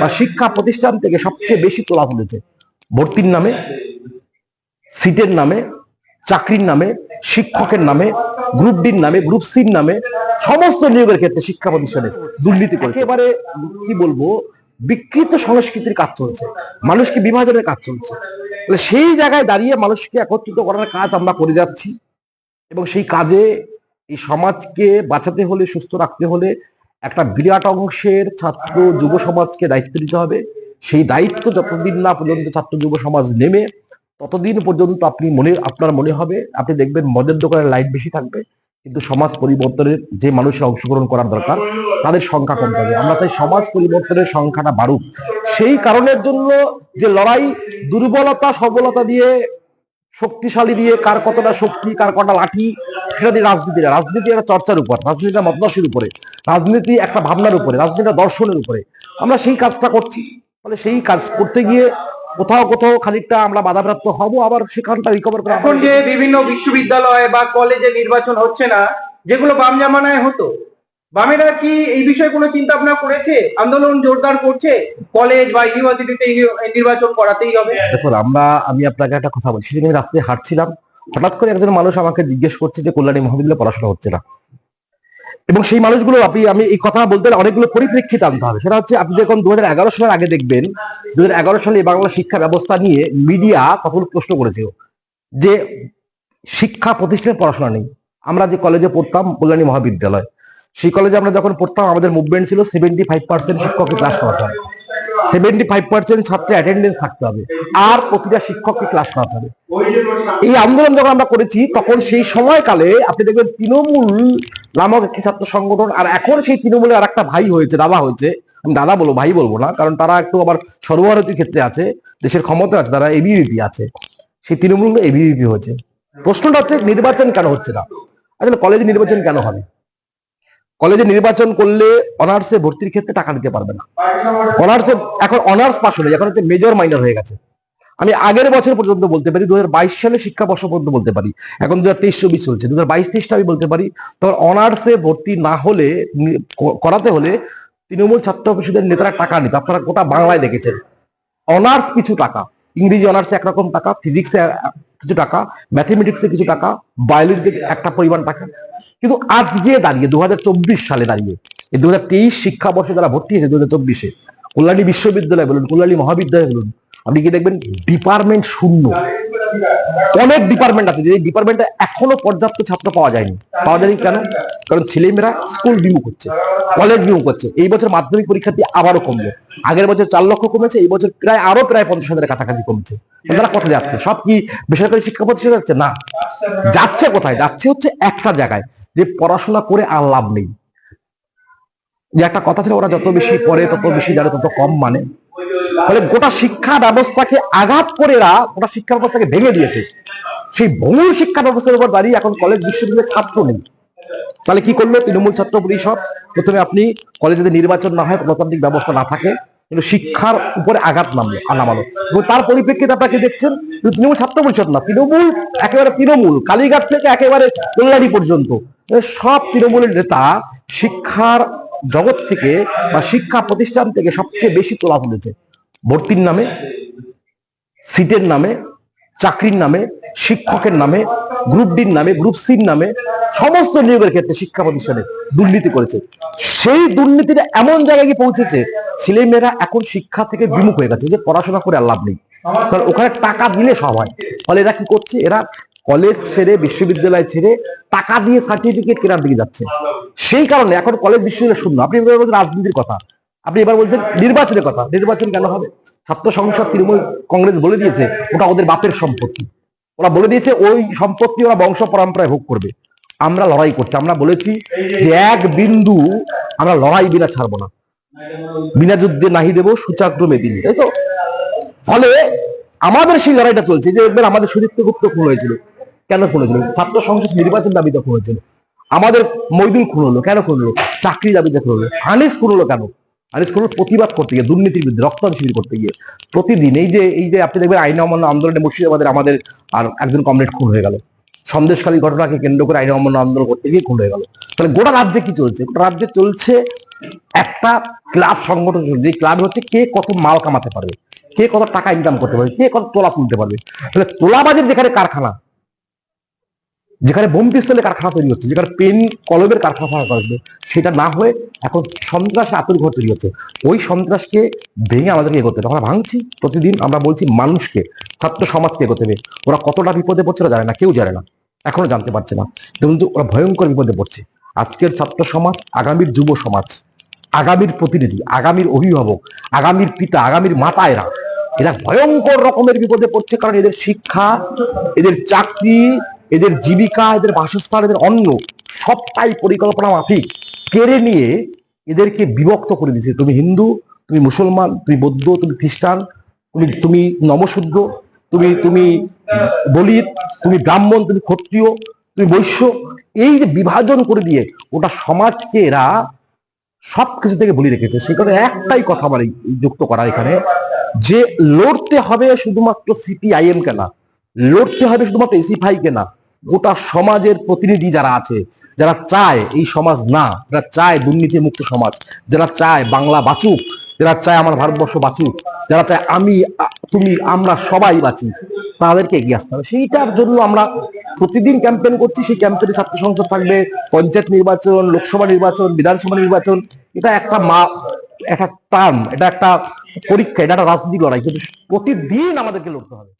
বা শিক্ষা প্রতিষ্ঠান থেকে সবচেয়ে বেশি তোলা তুলেছে ভর্তির নামে, সিটের নামে, চাকরির নামে, শিক্ষকের নামে গ্রুপ ডির নামে গ্রুপ সির নামে, সমস্ত নিয়োগের ক্ষেত্রে শিক্ষা প্রতিষ্ঠানে দুর্নীতি করে একেবারে কি বলব, বিকৃত সংস্কৃতির কাজ চলছে, মানুষকে বিভাজনের কাজ চলছে। সেই জায়গায় দাঁড়িয়ে মানুষকে একত্রিত করার কাজ আমরা করে যাচ্ছি এবং সেই কাজে এই সমাজকে বাঁচাতে হলে, সুস্থ রাখতে হলে একটা বিরাট অংশের ছাত্র যুব সমাজকে দায়িত্ব দিতে হবে। সেই দায়িত্ব যতদিন না পর্যন্ত ছাত্র যুব সমাজ নেমে, ততদিন পর্যন্ত আপনি মনে, আপনার মনে হবে, আপনি দেখবেন মদের দোকানের লাইট বেশি থাকবে, কিন্তু সমাজ পরিবর্তনের যে মানুষের অংশগ্রহণ করার দরকার, তাদের সংখ্যা কম থাকবে আমরা চাই সমাজ পরিবর্তনের সংখ্যাটা বাড়ুক। সেই কারণের জন্য যে লড়াই, দুর্বলতা, সবলতা দিয়ে শক্তিশালী দিয়ে কার কতটা শক্তি, কার কটা লাঠি দিয়ে রাজনীতি না। রাজনীতি একটা চর্চার উপর রাজনীতিটা মতদর্শের উপরে রাজনীতি একটা ভাবনার উপরে রাজনীতিটা দর্শনের উপরে। আমরা সেই কাজটা করছি ফলে সেই কাজ করতে গিয়ে কোথাও কোথাও খানিকটা আমরা বাধাপ্রাপ্ত হব আবার সেখানটা রিকভার করা এখন যে বিভিন্ন বিশ্ববিদ্যালয় বা কলেজে নির্বাচন হচ্ছে না যেগুলো বাম জামানায় হতো বামেরা কি এই বিষয়ে কোনো চিন্তা ভাবনা করেছে? আন্দোলন জোরদার করছে? কলেজ বা ইউনিভার্সিটিতে নির্বাচন করাতেই হবে। দেখুন আমরা আমি আপনাকে একটা কথা বলছি সেদিন আমি রাস্তায় হাঁটছিলাম হঠাৎ করে একজন মানুষ আমাকে জিজ্ঞেস করছে যে, কল্যাণী মহাবিদ্যালয়ে পড়াশোনা হচ্ছে না? এবং সেই মানুষগুলো আপনি, আমি এই কথা বলতে গেলে অনেকগুলো পরিপ্রেক্ষিত আনতে হবে। সেটা হচ্ছে, আপনি যখন দু সালের আগে দেখবেন দু হাজার এগারো সালে বাংলা শিক্ষা ব্যবস্থা নিয়ে মিডিয়া তখন প্রশ্ন করেছিল যে, শিক্ষা প্রতিষ্ঠানে পড়াশোনা নেই। আমরা যে কলেজে পড়তাম, কল্যাণী মহাবিদ্যালয়, সেই কলেজে আমরা যখন পড়তাম, আমাদের মুভমেন্ট ছিল সেভেন্টি ফাইভ পার্সেন্ট শিক্ষককে ক্লাস করাতে হবে সেভেন্টি ফাইভ পার্সেন্ট ছাত্রের অ্যাটেন্ডেন্স থাকতে হবে। আর প্রতিটা শিক্ষককে ক্লাস করাতে হবে। এই আন্দোলন যখন আমরা করেছি, তখন সেই সময়কালে আপনি দেখবেন তৃণমূল নামক একটি ছাত্র সংগঠন, আর এখন সেই তৃণমূলের আর একটা ভাই হয়েছে, দাদা হয়েছে। আমি দাদা বলব, ভাই বলব না, কারণ তারা একটু আবার সর্বভারতীয় ক্ষেত্রে আছে, দেশের ক্ষমতা আছে, তারা এবিভিপি আছে। সেই তৃণমূল এবিভিপি হয়েছে। প্রশ্নটা হচ্ছে, নির্বাচন কেন হচ্ছে না? আসলে কলেজে নির্বাচন কেন হবে? কলেজে নির্বাচন করলে অনার্সে ভর্তির ক্ষেত্রে টাকা দিতে পারবে না। অনার্সে এখন অনার্স পাস হলে, এখন হচ্ছে মেজর মাইনর হয়ে গেছে। আমি আগের বছর পর্যন্ত বলতে পারি দু হাজার বাইশ সালে শিক্ষাবর্ষ পর্যন্ত বলতে পারি। এখন দু হাজার তেইশ, চব্বিশ চলছে। দু হাজার বাইশ তেইশটা আমি বলতে পারি। তখন অনার্সে ভর্তি না হলে করাতে হলে তৃণমূল ছাত্র পরিষদের নেতারা টাকা নিত। আপনারা গোটা বাংলায় দেখেছেন। অনার্স কিছু টাকা। ইংরেজি অনার্সে একরকম টাকা ফিজিক্সে কিছু টাকা ম্যাথমেটিক্সে কিছু টাকা বায়োলজিতে একটা পরিমাণ টাকা। কিন্তু আজকে দাঁড়িয়ে দু হাজার চব্বিশ সালে দাঁড়িয়ে, এই দু শিক্ষাবর্ষে যারা ভর্তি হয়েছে দু হাজার চব্বিশে, কল্যাণী বিশ্ববিদ্যালয় বলুন, কল্যাণী মহাবিদ্যালয় বলুন, আপনি কি দেখবেন ডিপার্টমেন্ট শূন্য। অনেক ডিপার্টমেন্ট আছে, যে ডিপার্টমেন্টে এখনও পর্যাপ্ত ছাত্র পাওয়া যায়নি। পাওয়া যায়নি কেন? কারণ ছেলেমেয়েরা স্কুল বিমুখ হচ্ছে কলেজ বিমুখ হচ্ছে। এই বছর মাধ্যমিক পরীক্ষার্থী আবারও কমলো। আগের বছর চার লক্ষ কমেছে, এই বছর প্রায় আরও প্রায় পঞ্চাশ হাজারের কাছাকাছি কমছে। তারা কোথায় যাচ্ছে? সব কি বেসরকারি শিক্ষা প্রতিষ্ঠানে যাচ্ছে? না। যাচ্ছে কোথায়? যাচ্ছে হচ্ছে একটা জায়গায়, যে পড়াশোনা করে আর লাভ নেই। যে একটা কথা ছিল, ওরা যত বেশি পড়ে, তত বেশি জানে, তত কম মানে। ফলে গোটা শিক্ষা ব্যবস্থাকে আঘাত করে এরা গোটা শিক্ষা ব্যবস্থাকে ভেঙে দিয়েছে। সেই ভঙ্গুর শিক্ষা ব্যবস্থার উপর দাঁড়িয়ে এখন কলেজ বিশ্ববিদ্যালয়ের ছাত্র নেই। তাহলে কি করল তৃণমূল ছাত্র পরিষদ? প্রথমে আপনি কলেজে নির্বাচন না হয় গণতান্ত্রিক ব্যবস্থা না থাকে, কিন্তু শিক্ষার উপরে আঘাত নামলো নামালো এবং তার পরিপ্রেক্ষিতে আপনাকে দেখছেন? তৃণমূল ছাত্র পরিষদ না, তৃণমূল একেবারে তৃণমূল, কালীঘাট থেকে একেবারে কল্যাণী পর্যন্ত সব তৃণমূলের নেতা শিক্ষার জগৎ থেকে বা শিক্ষা প্রতিষ্ঠান থেকে সবচেয়ে বেশি তোলা তুলেছে। ভর্তির নামে, সিটের নামে, চাকরির নামে, শিক্ষকের নামে গ্রুপ ডির নামে গ্রুপ সির নামে, সমস্ত নিয়োগের ক্ষেত্রে শিক্ষা প্রতিষ্ঠানে দুর্নীতি করেছে। সেই দুর্নীতিটা এমন জায়গায় গিয়ে পৌঁছেছে, ছেলেমেয়েরা এখন শিক্ষা থেকে বিমুখ হয়ে গেছে যে পড়াশোনা করে আর লাভ নেই। কারণ ওখানে টাকা দিলে সব হয়। ফলে এরা কি করছে? এরা কলেজ ছেড়ে, বিশ্ববিদ্যালয় ছেড়ে টাকা দিয়ে সার্টিফিকেট কেনার দিকে যাচ্ছে। সেই কারণে এখন কলেজ বিশ্ববিদ্যালয় শূন্য। আপনি রাজনীতির কথা। আপনি এবার বলছেন নির্বাচনের কথা। নির্বাচন কেন হবে? ছাত্র সংসদ তৃণমূল কংগ্রেস বলে দিয়েছে, ওটা ওদের বাপের সম্পত্তি। ওরা বলে দিয়েছে, ওই সম্পত্তি ওরা বংশ পরম্পরায় ভোগ করবে। আমরা লড়াই করছি। আমরা বলেছি যে এক বিন্দু আমরা লড়াই বিনা ছাড়বো না। বিনা যুদ্ধে নাহি দেব সূচাগ্রমে দিন তাই তো? ফলে আমাদের সেই লড়াইটা চলছে যে দেখবেন আমাদের সুদীপ্ত গুপ্ত খুন হয়েছিল। কেন খুন হয়েছিল? ছাত্র সংসদ নির্বাচন দাবিতে খুন হয়েছিল। আমাদের মৈদুল খুন হলো। কেন খুন হলো? চাকরি দাবিতে খুন হলো। আনিস খুন হলো কেন? আনিস খুন প্রতিবাদ করতে গিয়ে, দুর্নীতির বিরুদ্ধে রক্তদান শিবির করতে গিয়ে, প্রতিদিন এই যে এই যে আপনি দেখবেন আইন অমান্য আন্দোলনে মুর্শিদাবাদের আমাদের আর একজন কমরেড খুন হয়ে গেল। সন্দেশখালী ঘটনাকে কেন্দ্র করে আইন অমান্য আন্দোলন করতে গিয়ে খুন হয়ে গেল। তাহলে গোটা রাজ্যে কি চলছে? গোটা রাজ্যে চলছে একটা ক্লাব সংগঠন যে ক্লাব হচ্ছে কে কত মাল কামাতে পারবে, কে কত টাকা ইনকাম করতে পারবে, কে কত তোলা তুলতে পারবে। তাহলে তোলাবাজের যেখানে কারখানা যেখানে বোম পিস্তলের কারখানা তৈরি হচ্ছে, যেখানে পেন কলমের কারখানা করবে সেটা না হয়ে এখন সন্ত্রাসে আতঙ্ক তৈরি হচ্ছে। ওই সন্ত্রাসকে ভেঙে আমাদেরকে এগোতে হবে। আমরা ভাঙছি, প্রতিদিন আমরা বলছি মানুষকে, ছাত্র সমাজকে এগোতে হবে। ওরা কতটা বিপদে পড়ছে ওরা জানে না, কেউ জানে না, এখনও জানতে পারছে না। কিন্তু ওরা ভয়ঙ্কর বিপদে পড়ছে। আজকের ছাত্র সমাজ, আগামীর যুব সমাজ, আগামীর প্রতিনিধি, আগামীর অভিভাবক, আগামীর পিতা, আগামীর মাতা এরা এরা ভয়ঙ্কর রকমের বিপদে পড়ছে কারণ এদের শিক্ষা, এদের চাকরি এদের জীবিকা, এদের বাসস্থান, এদের অন্ন সবটাই পরিকল্পনা মাফিক। কেড়ে নিয়ে এদেরকে বিভক্ত করে দিয়েছে। তুমি হিন্দু, তুমি মুসলমান, তুমি বৌদ্ধ, তুমি খ্রিস্টান, তুমি তুমি নমশূদ্র তুমি তুমি দলিত, তুমি ব্রাহ্মণ, তুমি ক্ষত্রিয়, তুমি বৈশ্য। এই যে বিভাজন করে দিয়ে ওটা সমাজকে এরা সবকিছু থেকে বলি রেখেছে, সেই কারণে একটাই কথা এই- যুক্ত করা এখানে, যে লড়তে হবে শুধুমাত্র সিপিআইএম কে না, লড়তে হবে শুধুমাত্র এসিফাই কে না গোটা সমাজের প্রতিনিধি যারা আছে, যারা চায় এই সমাজ না, যারা চায় দুর্নীতি মুক্ত সমাজ, যারা চায় বাংলা বাঁচুক, যারা চায় আমার ভারতবর্ষ বাঁচুক, যারা চায় আমি, তুমি, আমরা সবাই বাঁচি, তাদেরকে এগিয়ে আসতে হবে। সেইটার জন্য আমরা প্রতিদিন ক্যাম্পেইন করছি, সেই ক্যাম্পেইনে ছাত্র সংসদ থাকবে, পঞ্চায়েত নির্বাচন, লোকসভা নির্বাচন, বিধানসভা নির্বাচন, এটা একটা মা একটা টার্ম এটা একটা পরীক্ষা, এটা একটা রাজনৈতিক লড়াই, কিন্তু প্রতিদিন আমাদেরকে লড়তে হবে।